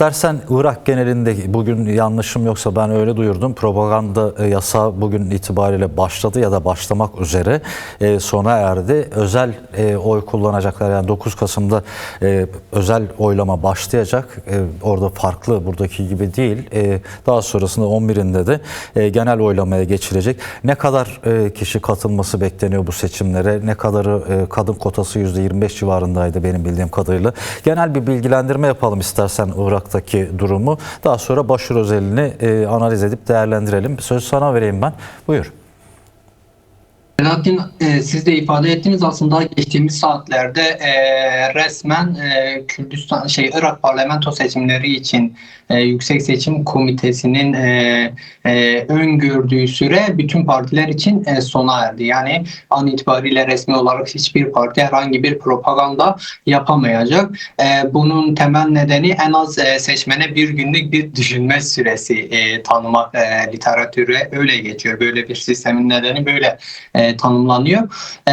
İstersen Irak genelinde bugün yanlışım yoksa ben öyle duyurdum. Propaganda e, yasağı bugün itibariyle başladı ya da başlamak üzere e, sona erdi. Özel e, oy kullanacaklar yani 9 Kasım'da e, özel oylama başlayacak. E, orada farklı buradaki gibi değil. E, daha sonrasında 11'inde de e, genel oylamaya geçilecek. Ne kadar e, kişi katılması bekleniyor bu seçimlere? Ne kadarı e, kadın kotası %25 civarındaydı benim bildiğim kadarıyla. Genel bir bilgilendirme yapalım istersen Irak'taki durumu. Daha sonra başvuru özelini e, analiz edip değerlendirelim. Söz sana vereyim ben. Buyur. Selahattin e, siz de ifade ettiniz aslında geçtiğimiz saatlerde e, resmen e, Kürdistan şey Irak parlamento seçimleri için e, Yüksek Seçim Komitesi'nin e, e, öngördüğü süre bütün partiler için e, sona erdi. Yani an itibariyle resmi olarak hiçbir parti herhangi bir propaganda yapamayacak. E, bunun temel nedeni en az e, seçmene bir günlük bir düşünme süresi e, tanımak e, literatüre öyle geçiyor. Böyle bir sistemin nedeni böyle e, tanımlanıyor. E,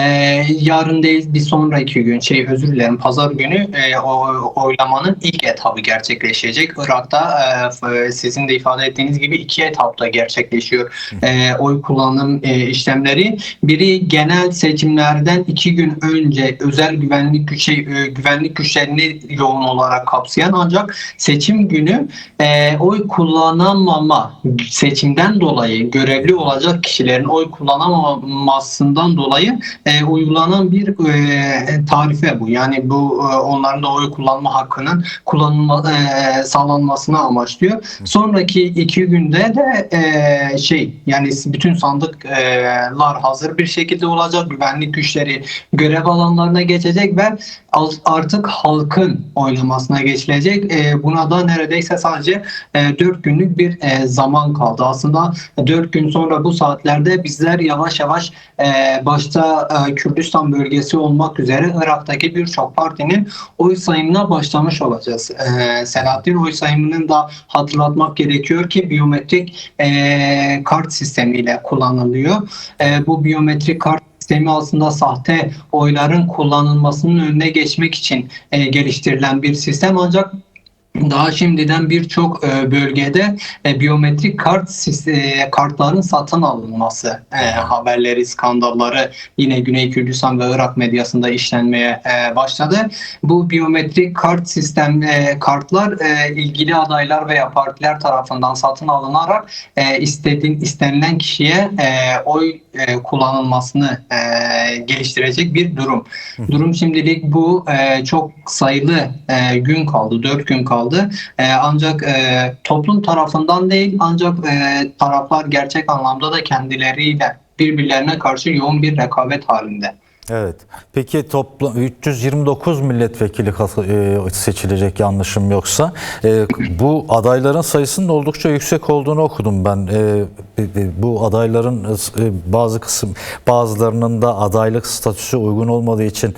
yarın değil bir sonraki gün şey özür dilerim pazar günü e, o oylamanın ilk etabı gerçekleşecek. Irak'ta e, sizin de ifade ettiğiniz gibi iki etapta gerçekleşiyor e, oy kullanım e, işlemleri. Biri genel seçimlerden iki gün önce özel güvenlik güç şey, e, güvenlik güçlerini yoğun olarak kapsayan ancak seçim günü e, oy kullanamama seçimden dolayı görevli olacak kişilerin oy kullanamamasından dolayı e, uygulanan bir e, tarife bu. Yani bu e, onların da oy kullanma hakkının kullanılma e, sağlanmasına amaçlıyor. Sonraki iki günde de e, şey yani bütün sandıklar hazır bir şekilde olacak. Güvenlik güçleri görev alanlarına geçecek ve artık halkın oylamasına geçilecek. E, buna da neredeyse sadece e, 4 günlük bir e, zaman kaldı. Aslında 4 gün sonra bu saatlerde bizler yavaş yavaş e, başta Kürdistan bölgesi olmak üzere Irak'taki birçok partinin oy sayımına başlamış olacağız. Selahattin oy sayımının da hatırlatmak gerekiyor ki biyometrik kart sistemiyle kullanılıyor. Bu biyometrik kart sistemi aslında sahte oyların kullanılmasının önüne geçmek için e, geliştirilen bir sistem. Ancak daha şimdiden birçok e, bölgede e, biyometrik kart e, kartların satın alınması haberleri, skandalları yine Güney Kürdistan ve Irak medyasında işlenmeye başladı. Bu biyometrik kart sistem kartlar ilgili adaylar veya partiler tarafından satın alınarak istediğin istenilen kişiye oy kullanılmasını geliştirecek bir durum. Durum şimdilik bu çok sayılı gün kaldı, dört gün kaldı. E, ancak e, toplum tarafından değil, ancak e, taraflar gerçek anlamda da kendileriyle birbirlerine karşı yoğun bir rekabet halinde. Evet. Peki toplam 329 milletvekili e, seçilecek yanlışım yoksa. E, bu adayların sayısının oldukça yüksek olduğunu okudum ben. E, bu adayların bazı kısım bazılarının da adaylık statüsü uygun olmadığı için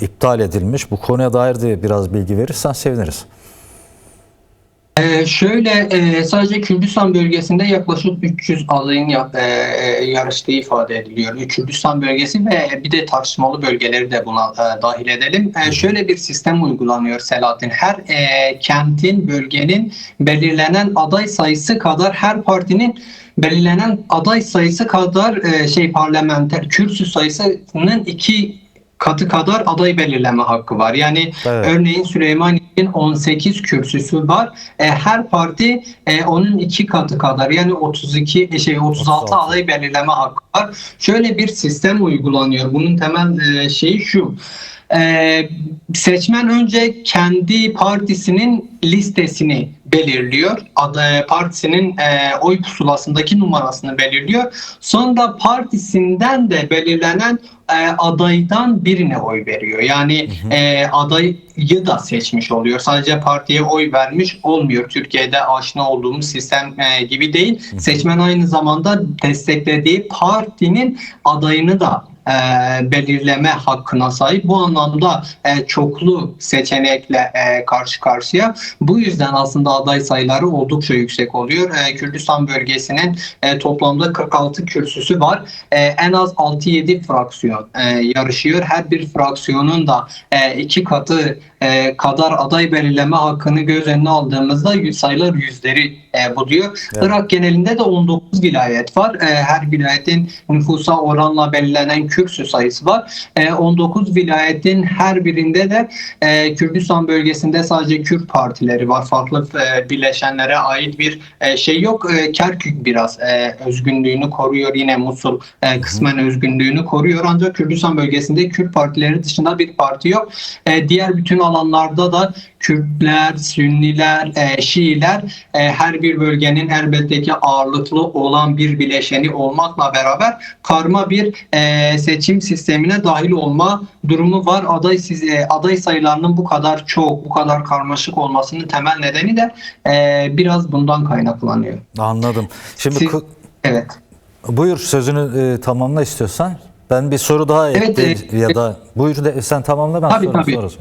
iptal edilmiş. Bu konuya dair de biraz bilgi verirsen seviniriz. Ee, şöyle e, sadece Kürdistan bölgesinde yaklaşık 300 adayın ya- e, e, yarıştığı ifade ediliyor. Kürdistan bölgesi ve bir de tartışmalı bölgeleri de buna e, dahil edelim. E, şöyle bir sistem uygulanıyor Selahattin. Her e, kentin, bölgenin belirlenen aday sayısı kadar her partinin belirlenen aday sayısı kadar e, şey parlamenter kürsü sayısının iki katı kadar aday belirleme hakkı var. Yani Evet. örneğin Süleymaniye'nin 18 kürsüsü var. E, her parti e, onun iki katı kadar yani 32 e, şey 36, 36. aday belirleme hakkı var. Şöyle bir sistem uygulanıyor. Bunun temel e, şeyi şu. E, seçmen önce kendi partisinin listesini belirliyor. Aday, partisinin e, oy pusulasındaki numarasını belirliyor. Sonra partisinden de belirlenen e, adaydan birine oy veriyor. Yani e, adayı da seçmiş oluyor. Sadece partiye oy vermiş olmuyor. Türkiye'de aşina olduğumuz sistem e, gibi değil. Seçmen aynı zamanda desteklediği partinin adayını da belirleme hakkına sahip. Bu anlamda e, çoklu seçenekle e, karşı karşıya. Bu yüzden aslında aday sayıları oldukça yüksek oluyor. E, Kürdistan bölgesinin e, toplamda 46 kürsüsü var. E, en az 6-7 fraksiyon e, yarışıyor. Her bir fraksiyonun da e, iki katı e, kadar aday belirleme hakkını göz önüne aldığımızda sayılar yüzleri e, buluyor. Evet. Irak genelinde de 19 vilayet var. E, her vilayetin nüfusa oranla belirlenen kürsü sayısı var. E, 19 vilayetin her birinde de e, Kürdistan bölgesinde sadece Kürt partileri var. Farklı e, bileşenlere ait bir e, şey yok. E, Kerkük biraz e, özgünlüğünü koruyor. Yine Musul e, kısmen özgünlüğünü koruyor. Ancak Kürdistan bölgesinde Kürt partileri dışında bir parti yok. E, diğer bütün alanlarda da Kürtler, Sünniler, e, Şiiler e, her bir bölgenin elbette ki ağırlıklı olan bir bileşeni olmakla beraber karma bir e, seçim sistemine dahil olma durumu var. Aday siz, e, aday sayılarının bu kadar çok, bu kadar karmaşık olmasının temel nedeni de e, biraz bundan kaynaklanıyor. Anladım. Şimdi Siz- Evet. buyur sözünü e, tamamla istiyorsan. Ben bir soru daha Evet, ekleyeyim e, ya da buyur de, sen tamamla ben Tabii, sonra tabii. sorarım.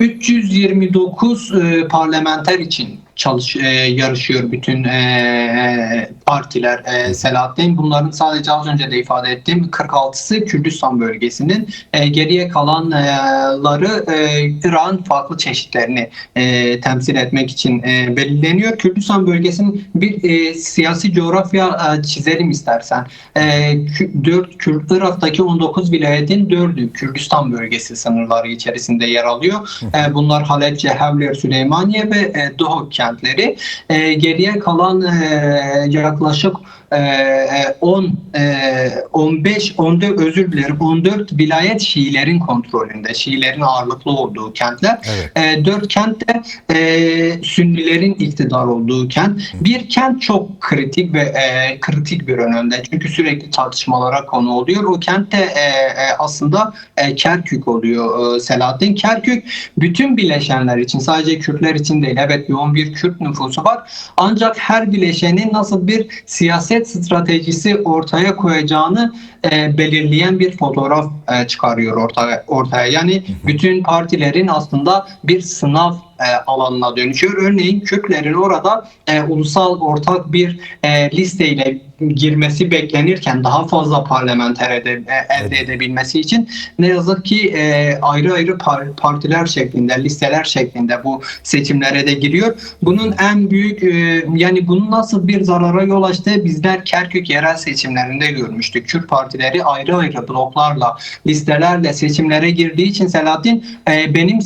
329 e, parlamenter için çalış e, yarışıyor bütün e, partiler e, Selahattin. Bunların sadece az önce de ifade ettiğim 46'sı Kürdistan bölgesinin e, geriye kalanları e, İran farklı çeşitlerini e, temsil etmek için e, belirleniyor. Kürdistan bölgesinin bir e, siyasi coğrafya e, çizelim istersen. E, Kü- 4 Kürt Irak'taki 19 vilayetin 4'ü Kürdistan bölgesi sınırları içerisinde yer alıyor. E, bunlar Halepçe, Hevler, Süleymaniye ve e, Duhok kentleri. E, geriye kalan e, yaklaşık e, e, 10 e, 15 14 özür dilerim 14 vilayet Şiilerin kontrolünde. Şiilerin ağırlıklı olduğu kentler. Evet. E, dört kentte e, Sünnilerin iktidar olduğu kent. Bir kent çok kritik ve e, kritik bir önemde. Çünkü sürekli tartışmalara konu oluyor. O kentte e, e, aslında e, Kerkük oluyor e, Selahattin. Kerkük bütün bileşenler için sadece Kürtler için değil. Evet yoğun bir Kürt nüfusu var. Ancak her bileşenin nasıl bir siyaset stratejisi ortaya koyacağını e, belirleyen bir fotoğraf e, çıkarıyor ortaya. ortaya. Yani bütün partilerin aslında bir sınav e, alanına dönüşüyor. Örneğin Kürtlerin orada e, ulusal ortak bir e, listeyle girmesi beklenirken daha fazla parlamenter ede- e, elde edebilmesi için ne yazık ki e, ayrı ayrı par- partiler şeklinde, listeler şeklinde bu seçimlere de giriyor. Bunun en büyük e, yani bunun nasıl bir zarara yol açtığı bizler Kerkük yerel seçimlerinde görmüştük. Kürt partileri ayrı ayrı bloklarla, listelerle seçimlere girdiği için Selahattin e, benim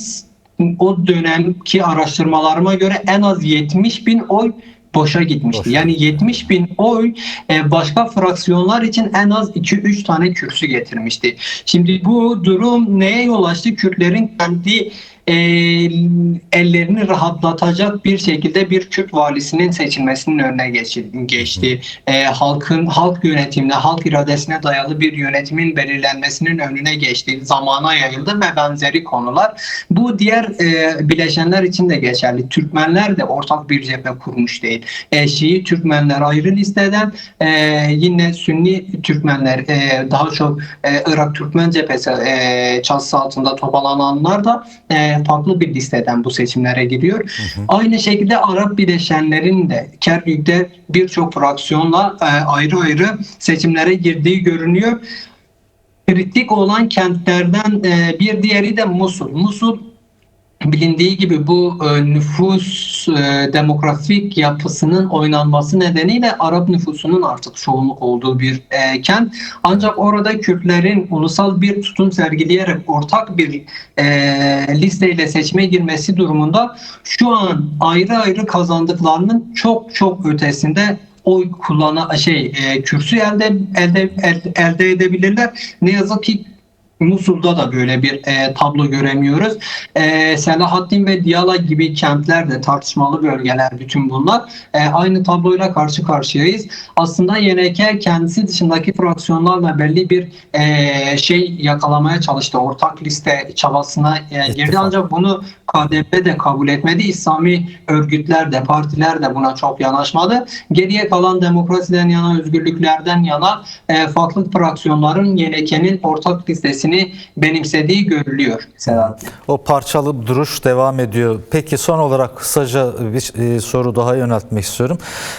o dönemki araştırmalarıma göre en az 70 bin oy boşa gitmişti. Boşa. Yani 70 bin oy e, başka fraksiyonlar için en az 2-3 tane kürsü getirmişti. Şimdi bu durum neye yol açtı? Kürtlerin kendi e, ellerini rahatlatacak bir şekilde bir Kürt valisinin seçilmesinin önüne geçti. E, halkın halk yönetimine, halk iradesine dayalı bir yönetimin belirlenmesinin önüne geçti. Zamana yayıldı ve benzeri konular. Bu diğer e, bileşenler için de geçerli. Türkmenler de ortak bir cephe kurmuş değil. E, Şii Türkmenler ayrı listeden e, yine Sünni Türkmenler e, daha çok e, Irak Türkmen cephesi e, çatısı altında toparlananlar da e, farklı bir listeden bu seçimlere giriyor. Aynı şekilde Arap bileşenlerin de Kerkük'te birçok fraksiyonla e, ayrı ayrı seçimlere girdiği görünüyor. Kritik olan kentlerden e, bir diğeri de Musul. Musul bilindiği gibi bu e, nüfus e, demografik yapısının oynanması nedeniyle Arap nüfusunun artık çoğunluk olduğu bir e, kent. Ancak orada Kürtlerin ulusal bir tutum sergileyerek ortak bir e, listeyle seçime girmesi durumunda şu an ayrı ayrı kazandıklarının çok çok ötesinde oy kullana şey e, kürsü elde elde elde, edebilirler. Ne yazık ki Musul'da da böyle bir e, tablo göremiyoruz. E, Selahattin ve Diyala gibi kentler de tartışmalı bölgeler bütün bunlar. E, aynı tabloyla karşı karşıyayız. Aslında YNK kendisi dışındaki fraksiyonlarla belli bir e, şey yakalamaya çalıştı. Ortak liste çabasına e, girdi ancak bunu KDP de kabul etmedi. İslami örgütler de partiler de buna çok yanaşmadı. Geriye kalan demokrasiden yana, özgürlüklerden yana e, farklı fraksiyonların YNK'nin ortak listesini benimsediği görülüyor. Selahattin. O parçalı duruş devam ediyor. Peki son olarak kısaca bir e, soru daha yöneltmek istiyorum.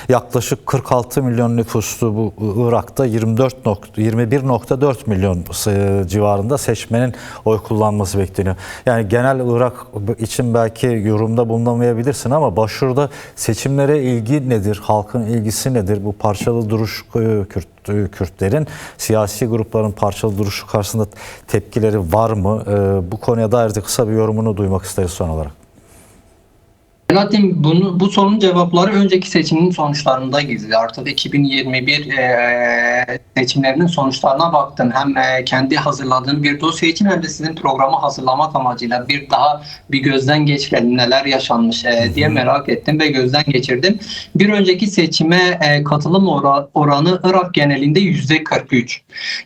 Yaklaşık 46 milyon nüfuslu bu Irak'ta 24 nokta, 21.4 milyon e, civarında seçmenin oy kullanması bekleniyor. Yani genel Irak için belki yorumda bulunamayabilirsin ama başvuruda seçimlere ilgi nedir? Halkın ilgisi nedir? Bu parçalı duruş e, Kürt Kürtlerin siyasi grupların parçalı duruşu karşısında tepkileri var mı? E, bu konuya dair de kısa bir yorumunu duymak isteriz son olarak. Selahattin bunu, bu sorunun cevapları önceki seçimin sonuçlarında gizli. Artık 2021 e, seçimlerinin sonuçlarına baktım. Hem e, kendi hazırladığım bir dosya için hem de sizin programı hazırlamak amacıyla bir daha bir gözden geçirelim neler yaşanmış e, diye merak ettim ve gözden geçirdim. Bir önceki seçime e, katılım ora- oranı Irak genelinde yüzde 43.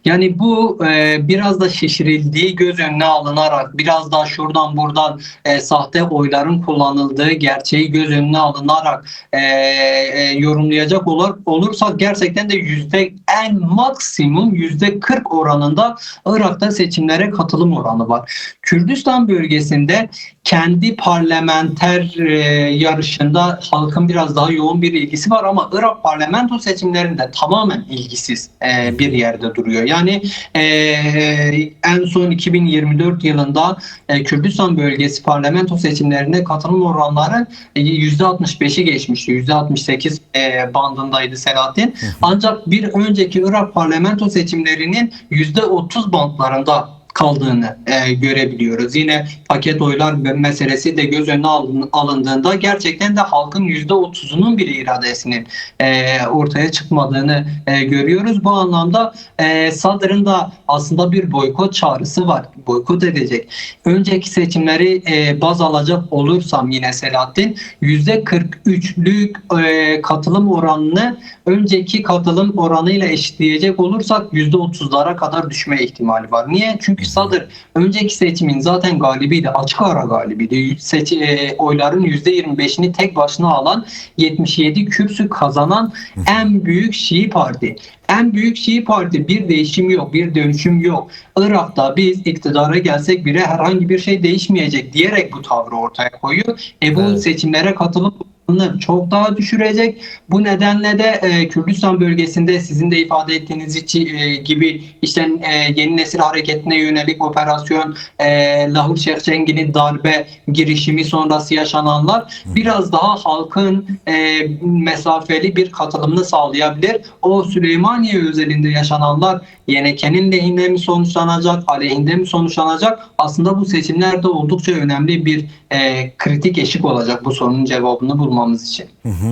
Yani bu e, biraz da şişirildiği göz önüne alınarak biraz daha şuradan buradan e, sahte oyların kullanıldığı gerçeği göz önüne alınarak e, e, yorumlayacak olur, olursak gerçekten de yüzde en maksimum yüzde 40 oranında Irak'ta seçimlere katılım oranı var. Kürdistan bölgesinde kendi parlamenter e, yarışında halkın biraz daha yoğun bir ilgisi var ama Irak parlamento seçimlerinde tamamen ilgisiz e, bir yerde duruyor. Yani e, en son 2024 yılında e, Kürdistan bölgesi parlamento seçimlerine katılım oranları e, %65'i geçmişti. %68 e, bandındaydı Selahattin. Ancak bir önceki Irak parlamento seçimlerinin %30 bandlarında kaldığını e, görebiliyoruz. Yine paket oylar meselesi de göz önüne alın- alındığında gerçekten de halkın %30'unun bile iradesinin e, ortaya çıkmadığını e, görüyoruz. Bu anlamda e, Sadr'ın da aslında bir boykot çağrısı var. Boykot edecek. Önceki seçimleri e, baz alacak olursam yine Selahattin %43'lük e, katılım oranını önceki katılım oranıyla eşitleyecek olursak %30'lara kadar düşme ihtimali var. Niye? Çünkü Sadr önceki seçimin zaten galibiydi. Açık ara galibiydi. Seç, e, oyların %25'ini tek başına alan 77 kürsü kazanan en büyük Şii Parti. En büyük Şii Parti bir değişim yok, bir dönüşüm yok. Irak'ta biz iktidara gelsek bile herhangi bir şey değişmeyecek diyerek bu tavrı ortaya koyuyor. E bu Evet. seçimlere katılıp oranını çok daha düşürecek. Bu nedenle de e, Kürdistan bölgesinde sizin de ifade ettiğiniz içi, e, gibi işte e, yeni nesil hareketine yönelik operasyon, e, Lahul Şehçengi'nin darbe girişimi sonrası yaşananlar biraz daha halkın e, mesafeli bir katılımını sağlayabilir. O Süleymaniye özelinde yaşananlar YNK'nin lehinde mi sonuçlanacak, aleyhinde mi sonuçlanacak? Aslında bu seçimlerde oldukça önemli bir e, kritik eşik olacak bu sorunun cevabını bulmamız için.